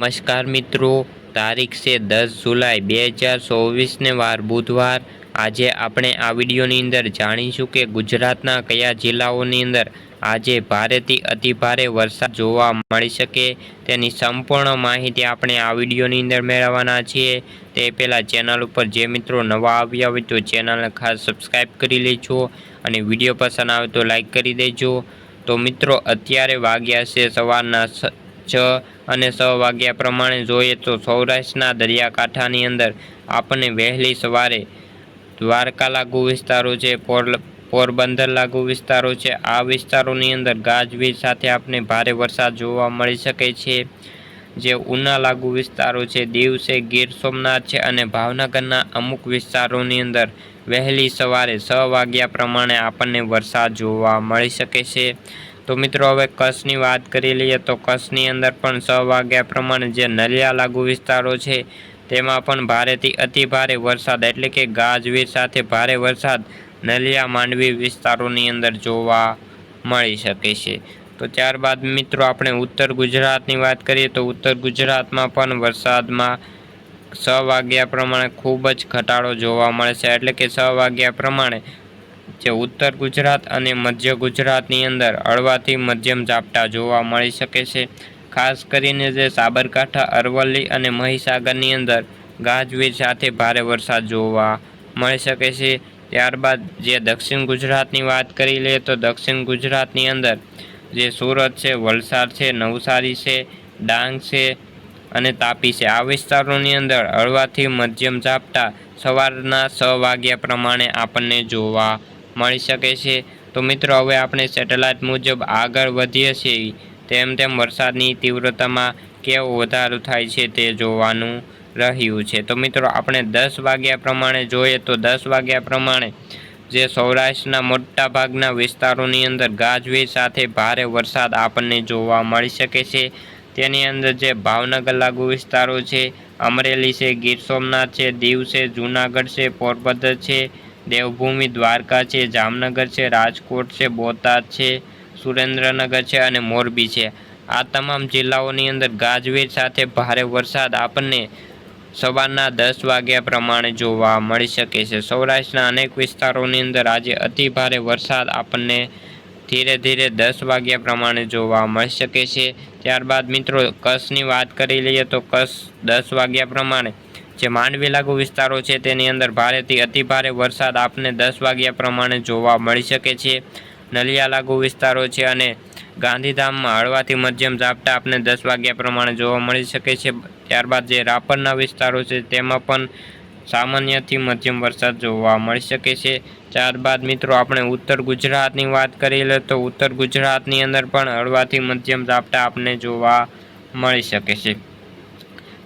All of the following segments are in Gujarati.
નમસ્કાર મિત્રો. તારીખ છે દસ જુલાઈ બે હજાર ચોવીસને વાર બુધવાર. આજે આપણે આ વિડીયોની અંદર જાણીશું કે ગુજરાતના કયા જિલ્લાઓની અંદર આજે ભારેથી અતિભારે વરસાદ જોવા મળી શકે. તેની સંપૂર્ણ માહિતી આપણે આ વિડીયોની અંદર મેળવવાના છીએ. તે પહેલાં ચેનલ ઉપર જે મિત્રો નવા આવ્યા હોય તો ચેનલને ખાસ સબસ્ક્રાઈબ કરી લેજો અને વીડિયો પસંદ આવે તો લાઈક કરી દેજો. તો મિત્રો, અત્યારે વાગ્યા છે સવારના છ અને છ વાગ્યા પ્રમાણે જોઈએ તો સૌરાષ્ટ્રના દરિયાકાંઠાની અંદર આપણને વહેલી સવારે દ્વારકા લાગુ વિસ્તારો છે પોર પોરબંદર લાગુ વિસ્તારો છે. આ વિસ્તારોની અંદર ગાજવીજ સાથે આપણે ભારે વરસાદ જોવા મળી શકે છે. જે ઉના લાગુ વિસ્તારો છે દીવ છે ગીર સોમનાથ છે અને ભાવનગરના અમુક વિસ્તારોની અંદર વહેલી સવારે છ વાગ્યા પ્રમાણે આપણને વરસાદ જોવા મળી શકે છે. તો મિત્રો, હવે કચ્છની વાત કરી લઈએ તો કચ્છની અંદર પણ છ વાગ્યા પ્રમાણે જે નલિયા લાગુ વિસ્તારો છે, તેમાં પણ ભારેથી અતિ ભારે વરસાદ એટલે કે ગાજવીજ સાથે ભારે વરસાદ નલિયા માંડવી વિસ્તારોની અંદર જોવા મળી શકે છે. તો ત્યારબાદ મિત્રો, આપણે ઉત્તર ગુજરાતની વાત કરીએ તો ઉત્તર ગુજરાતમાં પણ વરસાદમાં છ વાગ્યા પ્રમાણે ખૂબ જ ઘટાડો જોવા મળે છે. એટલે કે છ વાગ્યા પ્રમાણે જે ઉત્તર ગુજરાત અને મધ્ય ગુજરાતની અંદર હળવાથી મધ્યમ ઝાપટા જોવા મળી શકે છે. ખાસ કરીને જે સાબરકાંઠા, અરવલ્લી અને મહીસાગરની અંદર ગાજવીજ સાથે ભારે વરસાદ જોવા મળી શકે છે. ત્યારબાદ જે દક્ષિણ ગુજરાતની વાત કરી લઈએ તો દક્ષિણ ગુજરાતની અંદર જે સુરત છે, વલસાડ છે, નવસારી છે, ડાંગ છે અને તાપી છે. આ વિસ્તારોની અંદર હળવાથી મધ્યમ ઝાપટા સવારના છ વાગ્યા પ્રમાણે આપણને જોવા મળી શકે છે. તો મિત્રો, હવે આપણે સેટેલાઇટ મુજબ આગળ વધીએ છીએ. તેમ તેમ વરસાદની તીવ્રતામાં કેવો વધારો થાય છે તે જોવાનું રહ્યું છે. તો મિત્રો, આપણે દસ વાગ્યા પ્રમાણે જોઈએ તો દસ વાગ્યા પ્રમાણે જે સૌરાષ્ટ્રના મોટા ભાગના વિસ્તારોની અંદર ગાજવીજ સાથે ભારે વરસાદ આપણને જોવા મળી શકે છે. તેની અંદર જે ભાવનગર લાગુ વિસ્તારો છે, અમરેલી છે, ગીર સોમનાથ છે, દીવ છે, જૂનાગઢ છે, પોરબંદર છે દેવભૂમિ દ્વારકા છે, જામનગર છે, રાજકોટ છે, બોટાદ છે, સુરેન્દ્રનગર છે અને મોરબી છે. આ તમામ જિલ્લાઓની અંદર ગાજવીજ સાથે ભારે વરસાદ આપણને સવારના દસ વાગ્યા પ્રમાણે જોવા મળી શકે છે. સૌરાષ્ટ્રના અનેક વિસ્તારોની અંદર આજે અતિ ભારે વરસાદ આપણને ધીરે ધીરે દસ વાગ્યા પ્રમાણે જોવા મળી શકે છે. ત્યારબાદ મિત્રો કચ્છની વાત કરી લઈએ તો કચ્છ દસ વાગ્યા પ્રમાણે જે માંડવી લાગુ વિસ્તારો છે, તેની અંદર ભારેથી અતિ ભારે વરસાદ આપને દસ વાગ્યા પ્રમાણે જોવા મળી શકે છે. નલિયા લાગુ વિસ્તારો છે અને ગાંધીધામમાં હળવાથી મધ્યમ ઝાપટા આપને દસ વાગ્યા પ્રમાણે જોવા મળી શકે છે. ત્યારબાદ જે રાપરના વિસ્તારો છે, તેમાં પણ સામાન્યથી મધ્યમ વરસાદ જોવા મળી શકે છે. ત્યારબાદ મિત્રો, આપણે ઉત્તર ગુજરાતની વાત કરી લે તો ઉત્તર ગુજરાતની અંદર પણ હળવાથી મધ્યમ ઝાપટા આપને જોવા મળી શકે છે.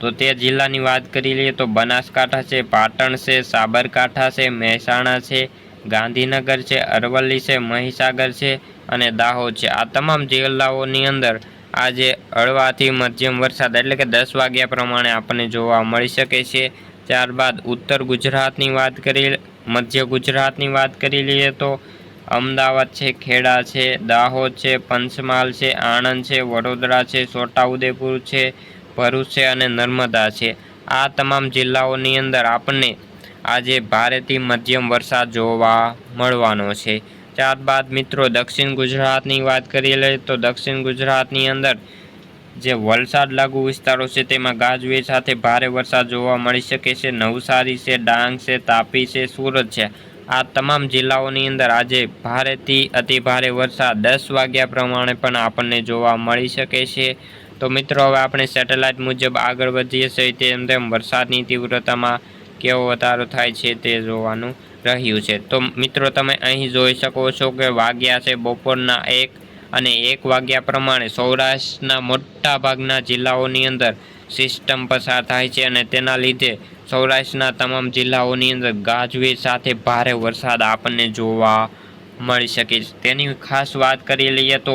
તો તે જિલ્લાની વાત કરી લઈએ તો બનાસકાંઠા છે, પાટણ છે, સાબરકાંઠા છે, મહેસાણા છે, ગાંધીનગર છે, અરવલ્લી છે, મહીસાગર છે અને દાહોદ છે. આ તમામ જિલ્લાઓની અંદર આજે હળવાથી મધ્યમ વરસાદ એટલે કે દસ વાગ્યા પ્રમાણે આપણને જોવા મળી શકે છે. ત્યારબાદ ઉત્તર ગુજરાતની વાત કરી મધ્ય ગુજરાતની વાત કરી લઈએ તો અમદાવાદ છે, ખેડા છે, દાહોદ છે, પંચમહાલ છે, આણંદ છે, વડોદરા છે, છોટાઉદેપુર છે ભરૂચ છે અને નર્મદા છે. આ તમામ જિલ્લાઓની અંદર આપણને આજે ભારેથી મધ્યમ વરસાદ જોવા મળવાનો છે. ત્યારબાદ મિત્રો દક્ષિણ ગુજરાતની વાત કરી લઈએ તો દક્ષિણ ગુજરાતની અંદર જે વલસાડ લાગુ વિસ્તારો છે તેમાં ગાજવીજ સાથે ભારે વરસાદ જોવા મળી શકે છે. નવસારી છે, ડાંગ છે, તાપી છે, સુરત છે. આ તમામ જિલ્લાઓની અંદર આજે ભારેથી અતિ ભારે વરસાદ દસ વાગ્યા પ્રમાણે પણ આપણને જોવા મળી શકે છે. તો મિત્રો, હવે આપણે સેટેલાઇટ મુજબ આગળ વધીએ છીએ. તેમ તેમ વરસાદની તીવ્રતામાં કેવો વધારો થાય છે તે જોવાનું રહ્યું છે. તો મિત્રો, તમે અહીં જોઈ શકો છો કે વાગ્યા છે બપોરના એક અને એક વાગ્યા પ્રમાણે સૌરાષ્ટ્રના મોટા ભાગના જિલ્લાઓની અંદર સિસ્ટમ પસાર થાય છે અને તેના લીધે સૌરાષ્ટ્રના તમામ જિલ્લાઓની અંદર ગાજવીજ સાથે ભારે વરસાદ આપણને જોવા મળી શકે છે. તેની ખાસ વાત કરી લઈએ તો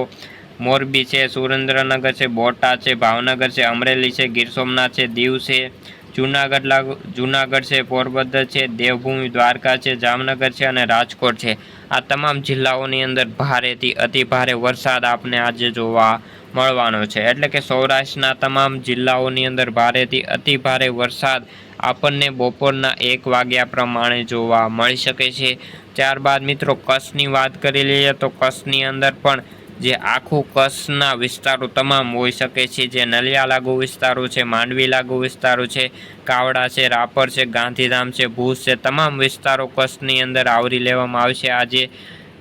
મોરબી છે, સુરેન્દ્રનગર છે, બોટાદ છે, ભાવનગર છે, અમરેલી છે, ગીર સોમનાથ છે, દીવ છે, જુનાગઢ લાગુ, જુનાગઢ છે, પોરબંદર છે, દેવભૂમિ દ્વારકા છે, જામનગર છે અને રાજકોટ છે. આ તમામ જિલ્લાઓની અંદર ભારેથી અતિ ભારે વરસાદ આપને આજે જોવા મળવાનો છે. એટલે કે સૌરાષ્ટ્રના તમામ જિલ્લાઓની અંદર ભારેથી અતિ ભારે વરસાદ આપણને બપોરના એક વાગ્યા પ્રમાણે જોવા મળી શકે છે. ત્યારબાદ મિત્રો કચ્છની વાત કરી લઈએ તો કચ્છની અંદર પણ જે આખું કચ્છના વિસ્તારો તમામ હોઈ શકે છે. જે નલિયા લાગુ વિસ્તારો છે, માંડવી લાગુ વિસ્તારો છે, કાવડા છે, રાપર છે, ગાંધીધામ છે, ભૂજ છે, તમામ વિસ્તારો કચ્છની અંદર આવરી લેવામાં આવશે આજે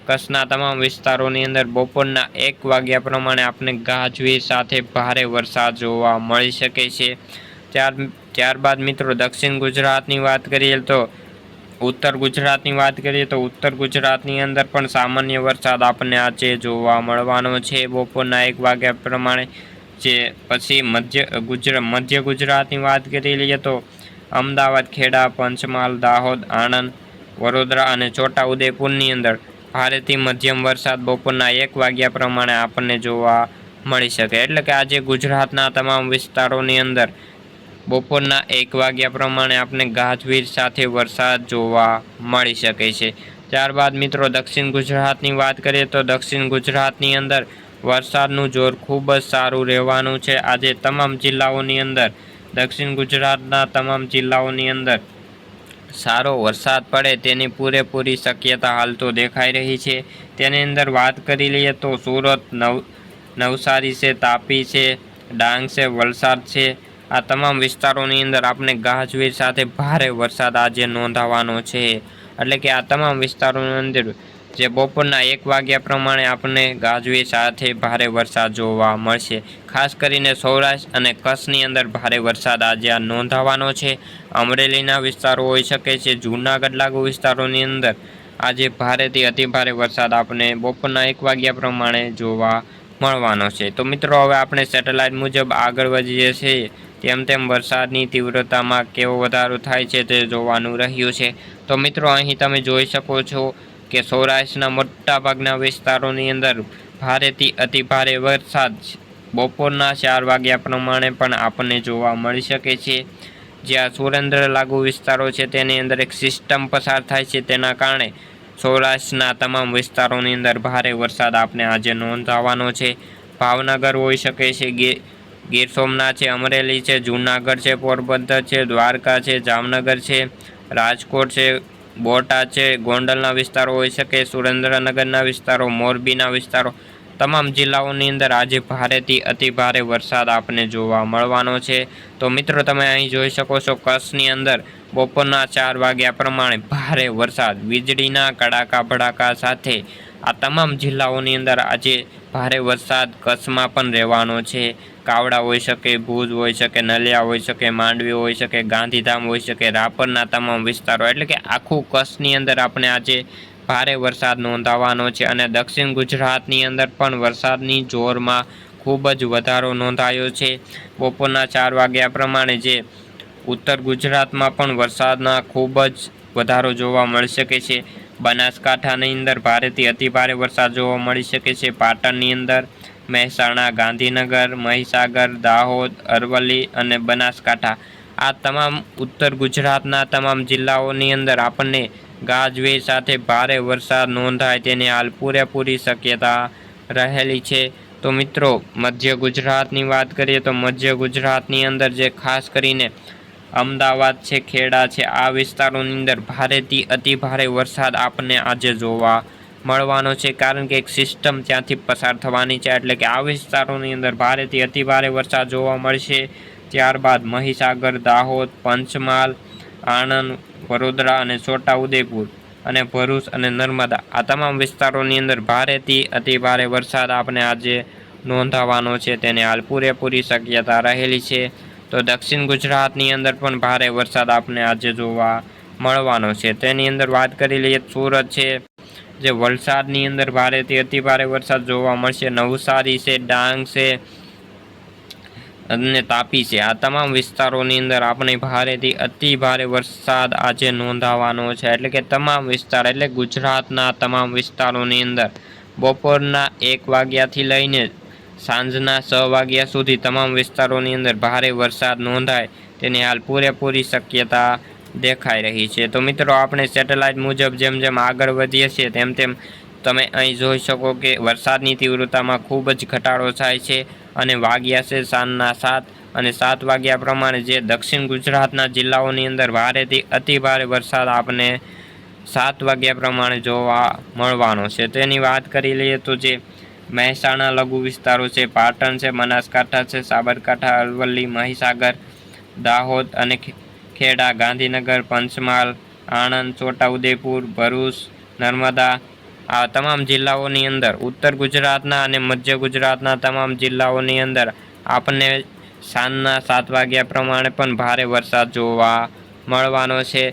કચ્છના તમામ વિસ્તારોની અંદર બપોરના એક વાગ્યા પ્રમાણે આપણે ગાજવીજ સાથે ભારે વરસાદ જોવા મળી શકે છે. ત્યાર, ત્યારબાદ મિત્રો દક્ષિણ ગુજરાતની વાત કરીએ તો ઉત્તર ગુજરાતની વાત કરીએ તો ઉત્તર ગુજરાતની અંદર પણ સામાન્ય વરસાદ આપણને આજે જોવા મળવાનો છે. બપોરના એક વાગ્યા પ્રમાણે જે પછી મધ્ય ગુજરાત મધ્ય ગુજરાતની વાત કરી લઈએ તો અમદાવાદ, ખેડા, પંચમહાલ, દાહોદ, આણંદ, વડોદરા અને છોટાઉદેપુરની અંદર ભારેથી મધ્યમ વરસાદ બપોરના એક વાગ્યા પ્રમાણે આપણને જોવા મળી શકે. એટલે કે આજે ગુજરાતના તમામ વિસ્તારોની અંદર બપોરના એક વાગ્યા પ્રમાણે આપણે ગાજવીજ સાથે વરસાદ જોવા મળી શકે છે. ત્યારબાદ મિત્રો દક્ષિણ ગુજરાતની વાત કરીએ તો દક્ષિણ ગુજરાતની અંદર વરસાદનું જોર ખૂબ જ સારું રહેવાનું છે. આજે તમામ જિલ્લાઓની અંદર, દક્ષિણ ગુજરાતના તમામ જિલ્લાઓની અંદર સારો વરસાદ પડે તેની પૂરેપૂરી શક્યતા હાલ તો દેખાઈ રહી છે. તેની અંદર વાત કરી લઈએ તો સુરત નવ નવસારી છે, તાપી છે, ડાંગ છે, વલસાડ છે આ તમામ વિસ્તારોની અંદર આપણે ગાજવીજ સાથે ભારે વરસાદ આજે નોંધાવાનો છે. એટલે કે આ તમામ વિસ્તારોની અંદર જે બપોરના એક વાગ્યા પ્રમાણે આપણને ગાજવીજ સાથે ભારે વરસાદ જોવા મળશે. ખાસ કરીને સૌરાષ્ટ્ર અને કચ્છની અંદર ભારે વરસાદ આજે આ નોંધાવાનો છે. અમરેલીના વિસ્તારો હોઈ શકે છે. જૂનાગઢ લાગુ વિસ્તારોની અંદર આજે ભારેથી અતિભારે વરસાદ આપણે બપોરના એક વાગ્યા પ્રમાણે જોવા મળવાનો છે. તો મિત્રો, હવે આપણે સેટેલાઇટ મુજબ આગળ વધીએ છીએ. તેમ તેમ વરસાદની તીવ્રતામાં કેવો વધારો થાય છે તે જોવાનું રહ્યું છે. તો મિત્રો, અહીં તમે જોઈ શકો છો કે સૌરાષ્ટ્રના મોટાભાગના વિસ્તારોની અંદર ભારેથી અતિ ભારે વરસાદ બપોરના ચાર વાગ્યા પ્રમાણે પણ આપણને જોવા મળી શકે છે. જ્યાં સુરેન્દ્ર લાગુ વિસ્તારો છે તેની અંદર એક સિસ્ટમ પસાર થાય છે. તેના કારણે સૌરાષ્ટ્રના તમામ વિસ્તારોની અંદર ભારે વરસાદ આપણે આજે નોંધાવાનો છે. ભાવનગર હોઈ શકે છે ગીર સોમનાથ છે, અમરેલી છે, જૂનાગઢ છે, પોરબંદર છે, દ્વારકા છે, જામનગર છે, રાજકોટ છે, બોટાદ છે, ગોંડલના વિસ્તારો હોઈ શકે, સુરેન્દ્રનગરના વિસ્તારો, મોરબીના વિસ્તારો. તમામ જિલ્લાઓની અંદર આજે ભારેથી અતિ ભારે વરસાદ આપને જોવા મળવાનો છે. તો મિત્રો, તમે અહીં જોઈ શકો છો, કચ્છની અંદર બપોરના ચાર વાગ્યા પ્રમાણે ભારે વરસાદ. વીજળીના કડાકા ભડાકા સાથે આ તમામ જિલ્લાઓની અંદર આજે ભારે વરસાદ, કચ્છમાં પણ રહેવાનો છે. કાવડા હોઈ શકે, ભુજ હોઈ શકે, નલિયા હોઈ શકે, માંડવી હોઈ શકે, ગાંધીધામ હોઈ શકે, રાપરના તમામ વિસ્તારો. એટલે કે આખું કચ્છની અંદર આપણે આજે ભારે વરસાદ નોંધાવાનો છે અને દક્ષિણ ગુજરાતની અંદર પણ વરસાદની જોરમાં ખૂબ જ વધારો નોંધાયો છે. બપોરના ચાર વાગ્યા પ્રમાણે જે ઉત્તર ગુજરાતમાં પણ વરસાદના ખૂબ જ વધારો જોવા મળી શકે છે. બનાસકાંઠાની અંદર ભારેથી અતિભારે વરસાદ જોવા મળી શકે છે. પાટણની અંદર મહેસાણા, ગાંધીનગર, મહીસાગર, દાહોદ, અરવલ્લી અને બનાસકાંઠા. આ તમામ ઉત્તર ગુજરાતના તમામ જિલ્લાઓની અંદર આપણને ગાજવીજ સાથે ભારે વરસાદ નોંધાય તેની હાલ પૂરેપૂરી શક્યતા રહેલી છે. તો મિત્રો, મધ્ય ગુજરાતની વાત કરીએ તો મધ્ય ગુજરાતની અંદર જે ખાસ કરીને અમદાવાદ છે, ખેડા છે, આ વિસ્તારોની અંદર ભારેથી અતિ ભારે વરસાદ આપણને આજે જોવા મળવાનો છે, કારણ કે એક સિસ્ટમ ત્યાંથી પસાર થવાની છે, એટલે કે આ વિસ્તારોની અંદર ભારેથી અતિ ભારે વરસાદ જોવા મળશે. ત્યારબાદ મહીસાગર, દાહોદ, પંચમહાલ, આણંદ, વડોદરા અને છોટાઉદેપુર અને ભરૂચ અને નર્મદા આ તમામ વિસ્તારોની અંદર ભારેથી અતિ ભારે વરસાદ આપણે આજે નોંધાવાનો છે, તેને હાલ પૂરેપૂરી શક્યતા રહેલી છે. તો દક્ષિણ ગુજરાતની અંદર પણ ભારે વરસાદ આપણે આજે જોવા મળવાનો છે. તેની અંદર વાત કરી લઈએ સુરત છે, જે વલસાડની અંદર ભારેથી અતિ ભારે વરસાદ જોવા મળશે. નવસારી છે, ડાંગ છે અને તાપી છે. આ તમામ વિસ્તારોની અંદર આપણે ભારેથી અતિ ભારે વરસાદ આજે નોંધાવાનો છે. એટલે કે તમામ વિસ્તાર, એટલે ગુજરાતના તમામ વિસ્તારોની અંદર બપોરના એક વાગ્યાથી લઈને સાંજના છ વાગ્યા સુધી તમામ વિસ્તારોની અંદર ભારે વરસાદ નોંધાય તેની હાલ પૂરેપૂરી શક્યતા દેખાઈ રહી છે. તો મિત્રો, આપણે સેટેલાઇટ મુજબ જેમ જેમ આગળ વધીએ છીએ તેમ તેમ તમે અહીં જોઈ શકો કે વરસાદની તીવ્રતામાં ખૂબ જ ઘટાડો થાય છે અને વાગ્યા છે સાંજના સાત અને સાત વાગ્યા પ્રમાણે જે દક્ષિણ ગુજરાતના જિલ્લાઓની અંદર ભારેથી અતિ ભારે વરસાદ આપને સાત વાગ્યા પ્રમાણે જોવા મળવાનો છે. તેની વાત કરી લઈએ તો જે મહેસાણા લઘુ વિસ્તારો છે, પાટણ છે, બનાસકાંઠા છે, સાબરકાંઠા, અરવલ્લી, મહીસાગર, દાહોદ અને ખેડા, ગાંધીનગર, પંચમહાલ, આણંદ, છોટાઉદેપુર, ભરૂચ, નર્મદા, આ તમામ જિલ્લાઓની અંદર, ઉત્તર ગુજરાતના અને મધ્ય ગુજરાતના તમામ જિલ્લાઓની અંદર આપણને સાંજના સાત વાગ્યા પ્રમાણે પણ ભારે વરસાદ જોવા મળવાનો છે.